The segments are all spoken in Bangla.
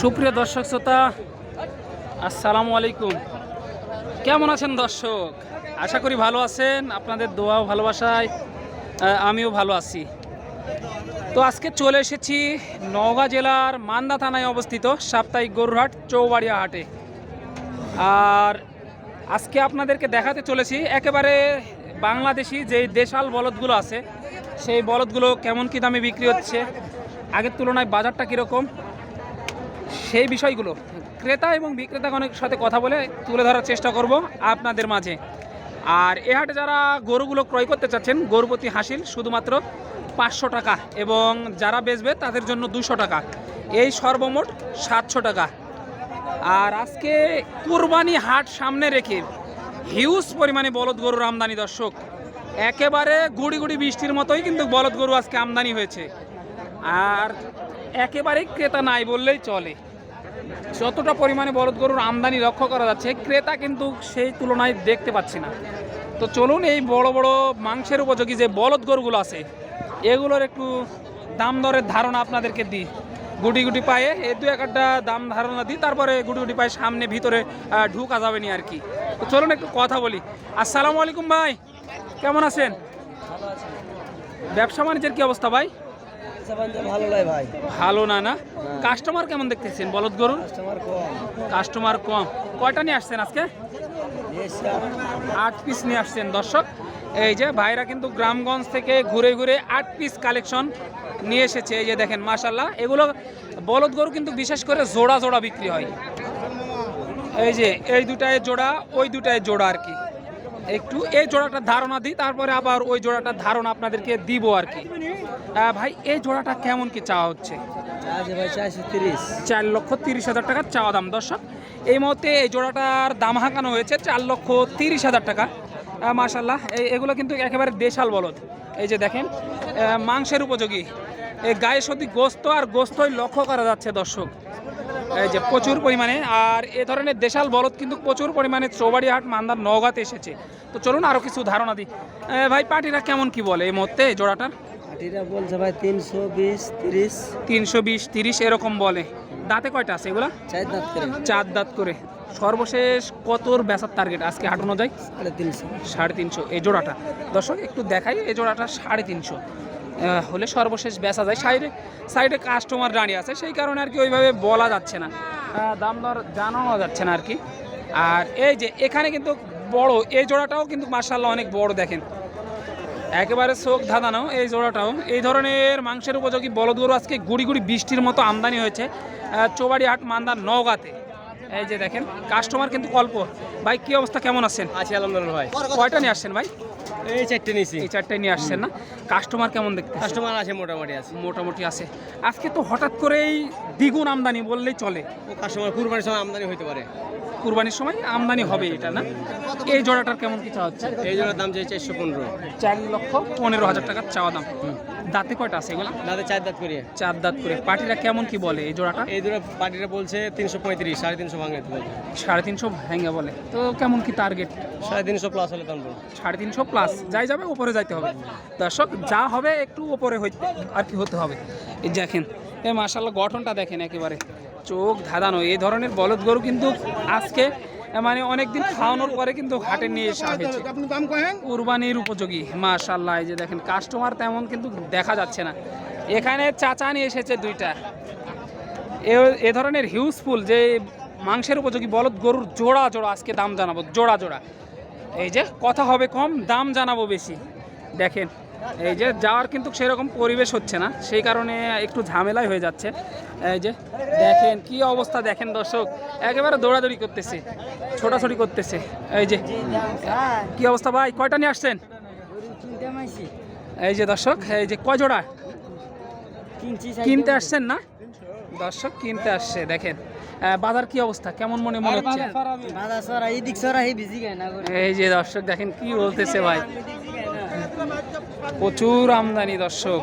সুপ্রিয় দর্শক শ্রোতা, আসসালামু আলাইকুম। কেমন আছেন দর্শক? আশা করি ভালো আছেন। আপনাদের দোয়াও ভালোবাসায় আমিও ভালো আছি। তো আজকে চলে এসেছি নওগাঁ জেলার মান্দা থানায় অবস্থিত সাপ্তাহিক গরুরহাট চৌবাড়িয়া হাটে। আর আজকে আপনাদেরকে দেখাতে চলেছি, একেবারে বাংলাদেশি যেই দেশাল বলদগুলো আছে, সেই বলদগুলো কেমন কী দামে বিক্রি হচ্ছে আগের তুলনায় বাজারটা কীরকম? সেই বিষয়গুলো ক্রেতা এবং বিক্রেতাগণের সাথে কথা বলে তুলে ধরার চেষ্টা করব আপনাদের মাঝে। আর এ হাটে যারা গরুগুলো ক্রয় করতে চাচ্ছেন, গরুপতি হাসিল শুধুমাত্র পাঁচশো টাকা এবং যারা বেচবে তাদের জন্য দুশো টাকা। এই সর্বমোট সাতশো টাকা। আর আজকে কুরবানি হাট সামনে রেখে হিউজ পরিমাণে বলদ গরুর আমদানি, দর্শক। একেবারে গুড়ি গুড়ি বৃষ্টির মতোই কিন্তু বলদ গরু আজকে আমদানি হয়েছে। আর একেবারেই ক্রেতা নাই বললেই চলে। যতটা পরিমাণে বলদ গরুর আমদানি লক্ষ্য করা যাচ্ছে, ক্রেতা কিন্তু সেই তুলনায় দেখতে পাচ্ছি না। তো চলুন এই বড় বড় মাংসের উপযোগী যে বলদ গরুগুলো আছে, এগুলোর একটু দাম দরের ধারণা আপনাদেরকে দিই। গুটি গুটি পায়ে এই দু একটা দাম ধারণা দিই, তারপরে গুটি গুটি পায়ে সামনে ভিতরে ঢুকা যাবে নি আর কি। তো চলুন একটু কথা বলি। আসসালামু আলাইকুম ভাই, কেমন আছেন? ব্যবসা বাণিজ্যের কী অবস্থা ভাই? ভালো লাগে ভাই ভালো না না? কাস্টমার কেমন দেখতেছেন? বলদ গরুর? কাস্টমার কম। কাস্টমার কম। কয়টা নিয়ে আসছেন আজকে? আট পিস নিয়ে আসছেন দর্শক। এই যে ভাইরা কিন্তু গ্রামগঞ্জ থেকে ঘুরে ঘুরে আট পিস কালেকশন নিয়ে এসেছে। এই যে দেখেন মাশাল্লাহ এগুলো বলদ গরু কিন্তু বিশেষ করে জোড়া জোড়া বিক্রি হয়। এই যে এই দুটায় জোড়া ওই দুটায় জোড়া আর কি। একটু এই জোড়াটার ধারণা দিই তারপরে আবার ওই জোড়াটার ধারণা আপনাদেরকে দিব আর কি। ভাই এই জোড়াটা কেমন কি চাওয়া হচ্ছে? চার লক্ষ তিরিশ হাজার টাকার চাওয়া দাম দর্শক। এই মুহূর্তে এই জোড়াটার দাম হাঁকানো হয়েছে চার লক্ষ তিরিশ হাজার টাকা। মাশাল্লাহ এই এগুলো কিন্তু একেবারে দেশাল বলদ। এই যে দেখেন মাংসের উপযোগী। এই গায়ে সত্যি গোস্ত আর গোস্তই লক্ষ্য করা যাচ্ছে দর্শক। এই যে প্রচুর পরিমাণে আর এ ধরনের দেশাল বলদ কিন্তু প্রচুর পরিমাণে চৌবাড়ি হাট মান্দার নওগাঁতে এসেছে। তো চলুন আরও কিছু ধারণা দিই। ভাই পার্টিরা কেমন কি বলে এই মুহূর্তে জোড়াটার? আটিরা বলছে ভাই তিনশো বিশ তিরিশ। তিনশো বিশ তিরিশ এরকম বলে। দাঁতে কয়টা আছে এগুলা? চার দাঁত করে। চার দাঁত করে। সর্বশেষ কতর বেচার টার্গেট আজকে হাঁটানো যায় সাড়ে তিনশো। সাড়ে তিনশো। এই জোড়াটা। দর্শক একটু দেখাই এই জোড়াটা সাড়ে তিনশো। হলে সর্বশেষ বেচা যায়। সাইডে সাইডে কাস্টমার দাঁড়িয়ে আছে। সেই কারণে আর কি ওইভাবে বলা যাচ্ছে না। দাম দর জানানো যাচ্ছে না আর কি। আর এই যে এখানে কিন্তু বড় এই জোড়াটাও কিন্তু মার্শাল্লাহ অনেক বড় দেখেন। একেবারে চোখ ধাঁধানো এই জোড়াটাও। এই ধরনের মাংসের উপযোগী বলদ গরু আজকে গুড়ি গুড়ি বৃষ্টির মতো আমদানি হয়েছে। আহ, চৌবাড়ি হাট মান্দার নওগাঁতে। এই যে দেখেন কাস্টমার কিন্তু অল্প। ভাই কি অবস্থা? কেমন আছেন? আছি আলহামদুলিল্লাহ ভাই। কয়টা নিয়ে আসছেন ভাই? এই চারটে নিয়েছি। এই চারটায় নিয়ে আসছেন না? কাস্টমার কেমন দেখতে কাস্টমার আছে মোটামুটি আছে। মোটামুটি আছে। আজকে তো হঠাৎ করেই দ্বিগুণ আমদানি বললেই চলে। ও কাস্টমার কুরবানির সময় আমদানি হইতে পারে। কুরবানির সময় আমদানি হবে এটা না? এই জোড়াটার কেমন কি চাওয়া হচ্ছে? এই জন্য দাম চাই চারশো পনেরো। চার লক্ষ পনেরো হাজার টাকার চাওয়া দাম। দাঁতে কয়টা আছে এগুলা? দাদা চার দাঁত করিয়ে চার দাঁত করে। পার্টিরা কেমন কি বলে এই জোড়াটা? এই দুটো পার্টিরা বলছে তিনশো পঁয়ত্রিশ সাড়ে তিনশো ভাঙে সাড়ে তিনশো ভেঙে বলে। তো কেমন কি টার্গেট সাড়ে তিনশো প্লাস হলে দাম সাড়ে তিনশো প্লাস যাই যাবে উপরে যাইতে হবে। দর্শক যা হবে একটু উপরে হইতে আর কি হতে হবে। এই দেখেন এই মার্শাল্লাহ গঠনটা দেখেন একেবারে। চোখ ধাঁধানো এই ধরনের বলদ গরু কিন্তু আজকে মানে অনেকদিন খাওয়ানোর পরে কিন্তু হাটে নিয়ে আসা হয়েছে। কুরবানির উপযোগী মাশাল্লাহ এই যে দেখেন কাস্টমার তেমন কিন্তু দেখা যাচ্ছে না। এখানে চাচা নিয়ে এসেছে দুইটা। এ- এ ধরনের হিউজফুল যে মাংসের উপযোগী বলদ গরুর জোড়া জোড়া আজকে দাম জানাব জোড়া জোড়া। এই যে কথা হবে কম, দাম জানাব বেশি। দেখেন, এই যে যাওয়ার কিন্তু সেরকম পরিবেশ হচ্ছে না, সেই কারণে একটু ঝামেলাই হয়ে যাচ্ছে। এই যে দেখেন কি অবস্থা, দেখেন দর্শক, একেবারে দৌড়াদৌড়ি করতেছে, ছোটাছুটি করতেছে। এই যে, কি অবস্থা ভাই, কয়টা নিয়ে আসছেন? এই যে দর্শক, এই যে কয় জোড়া? কিনতে আসছেন না? দর্শক, কিনতে আসছে, দেখেন। বাজার কি অবস্থা? কেমন মনে মনে হচ্ছে? এই যে দর্শক দেখেন কি বলতেছে ভাই। প্রচুর আমদানি দর্শক।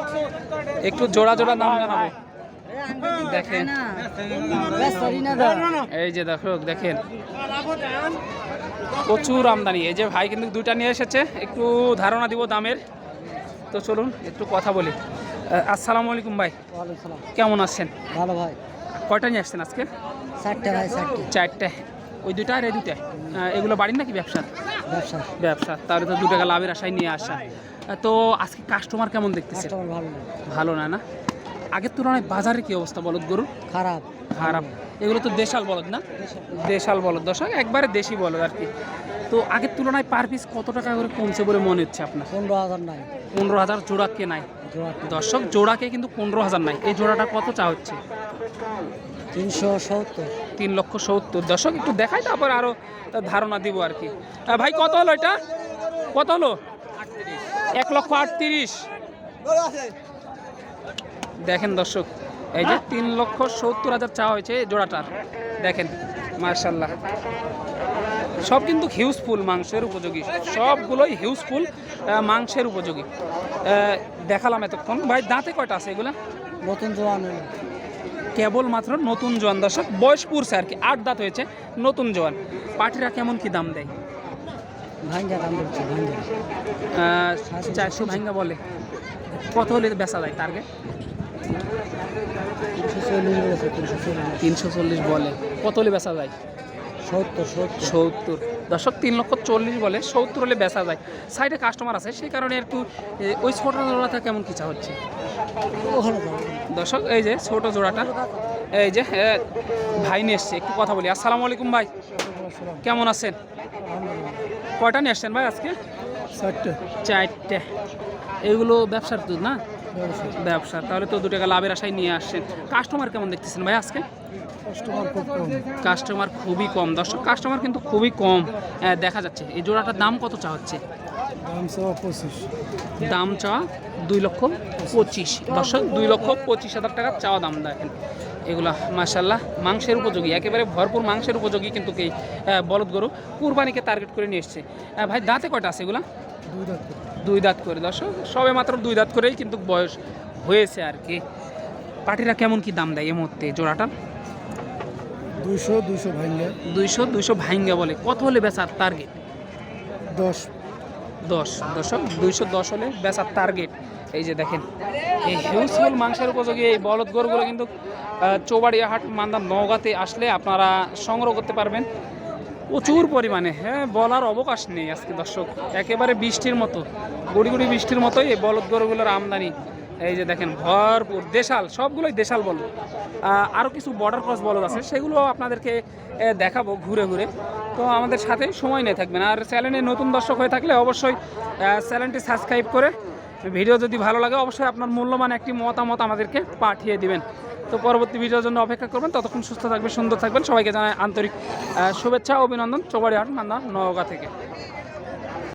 একটু জোড়া জোড়া দাম জানাব। দেখেন। এই যে দর্শক দেখেন। প্রচুর আমদানি। এই যে ভাই কিন্তু দুইটা নিয়ে এসেছে। একটু ধারণা দিব দামের। তো চলুন একটু কথা বলি। আসসালামু আলাইকুম ভাই। কেমন আছেন? ভালো ভাই। কয়টা নিয়ে আসছেন আজকে? চারটে ভাই চারটে। চারটে। ওই দুইটা আর এই আহ, এগুলো বাড়ির নাকি ব্যবসা? ব্যবসা। ব্যবসা। তাহলে তো দু টাকা লাভের আশায় নিয়ে আসা। তো আজকে কাস্টমার কেমন দেখতেছে? ভালো। না ভালো না না? আগের তুলনায় বাজারে কি অবস্থা বলদ গরু? খারাপ। খারাপ। এগুলো তো দেশাল বলদ না? দেশাল। বলদ। দর্শক একবারে দেশি বলদ আর কি। তো আগের তুলনায় পার পিস কত টাকা করে কমছে বলে মনে হচ্ছে আপনার? পনেরো হাজার নাই। পনেরো হাজার জোড়া কে নাই দর্শক জোড়াকে কিন্তু পনেরো হাজার নাই। এই জোড়াটা কত চা হচ্ছে? তিনশো সত্তর। তিন লক্ষ সত্তর। দর্শক একটু দেখাই তারপর আরও ধারণা দিব আর কি। ভাই কত হলো এটা? কত হলো? এক লক্ষ আটত্রিশ। দেখেন দর্শক এই যে তিন লক্ষ সত্তর হাজার চা হয়েছে জোড়াটার। দেখেন মার্শাল্লাহ। সব কিন্তু হিউজফুল মাংসের উপযোগী। সবগুলোই হিউজফুল মাংসের উপযোগী। দেখালাম এতক্ষণ। ভাই দাঁতে কয়টা আছে এগুলা? নতুন জোয়ান কেবল মাত্র নতুন জোয়ান দর্শক বয়স পুরছে আর কি আট দাঁত হয়েছে নতুন জোয়ান। পাটিরা কেমন কি দাম দেয়? ভাঙ্গা দাম বলছে ভাঙ্গা। চারশো ভাঙ্গা বলে। কত হলে বেচা যায় টার্গেট তিনশো চল্লিশ বলে। কত হলে বেচা যায়? সত্তর দর্শক তিন লক্ষ চল্লিশ বলে সত্তর হলে বেচা যায়। সাইডে কাস্টমার আছে সেই কারণে একটু ওই ছোটো জোড়াটা কেমন কি চা হচ্ছে? দর্শক এই যে ছোট জোড়াটা এই যে ভাই নিয়ে এসছে একটু কথা বলি। আসসালামু আলাইকুম ভাই। কেমন আছেন? কয়টা নিয়ে আসছেন ভাই আজকে? চারটে। চারটে। এগুলো ব্যবসার দুধ না? ব্যবসা তাহলে তো দু টাকা লাভের আশায় নিয়ে আসছেন। কাস্টমার কেমন দেখতেছেন ভাই আজকে? কাস্টমার খুব কম। কাস্টমার খুবই কম। দর্শক কাস্টমার কিন্তু খুবই কম। দেখা যাচ্ছে এই জোড়াটার দাম কত চা হচ্ছে? দাম সব পঁচিশ। দাম চাওয়া দুই লক্ষ পঁচিশ। দর্শক দুই লক্ষ পঁচিশ হাজার টাকা চাওয়া দাম দেখেন। এগুলা মাসাল্লাহ মাংসের উপযোগী। একেবারে ভরপুর মাংসের উপযোগী কিন্তু কি বলদ গরু। কুরবানিকে টার্গেট করে নিয়ে এসছে। ভাই দাঁতে কয়টা আছে এগুলা? দুই দাঁত। দুই দাঁত করে। দর্শক সবে মাত্র দুই দাঁত করেই কিন্তু বয়স হয়েছে আর কি। পাটিরা কেমন কি দাম দেয় এই মুহূর্তে জোড়াটা? দুইশো দুইশো ভাঙ্গা। দুইশো দুইশো ভাইঙ্গা বলে। কত হলে বেচার টার্গেট দশ। দশ। দশক দুইশো দশ হলে বেচার টার্গেট এই যে দেখেন এই হিউজফুল মাংসের উপযোগী এই বলদ গরুগুলো কিন্তু আহ, চৌবাড়িয়া হাট মান্দা নওগাঁতে আসলে আপনারা সংগ্রহ করতে পারবেন। প্রচুর পরিমাণে। হ্যাঁ বলার অবকাশ নেই আজকে দর্শক। একেবারে বৃষ্টির মতো গুড়ি গুড়ি বৃষ্টির মতোই এই বলদ গরুগুলোর আমদানি। এই যে দেখেন, ভরপুর, দেশাল, সবগুলোই দেশাল বলদ। আরও কিছু বর্ডার ক্রস বলদ আছে সেগুলো আপনাদেরকে দেখাবো ঘুরে ঘুরে। তো আমাদের সাথে সময় নিয়ে থাকবেন আর চ্যানেলে নতুন দর্শক হয়ে থাকলে অবশ্যই চ্যানেলটি সাবস্ক্রাইব করে, ভিডিও যদি ভালো লাগে, অবশ্যই আপনার মূল্যবান একটি মতামত আমাদেরকে পাঠিয়ে দিবেন। তো পরবর্তী ভিডিওর জন্য অপেক্ষা করবেন। ততক্ষণ সুস্থ থাকবেন, সুন্দর থাকবেন। সবাইকে জানাই আন্তরিক শুভেচ্ছা, অভিনন্দন। চোবাড়ি হাট নান্দা নওগাঁ থেকে।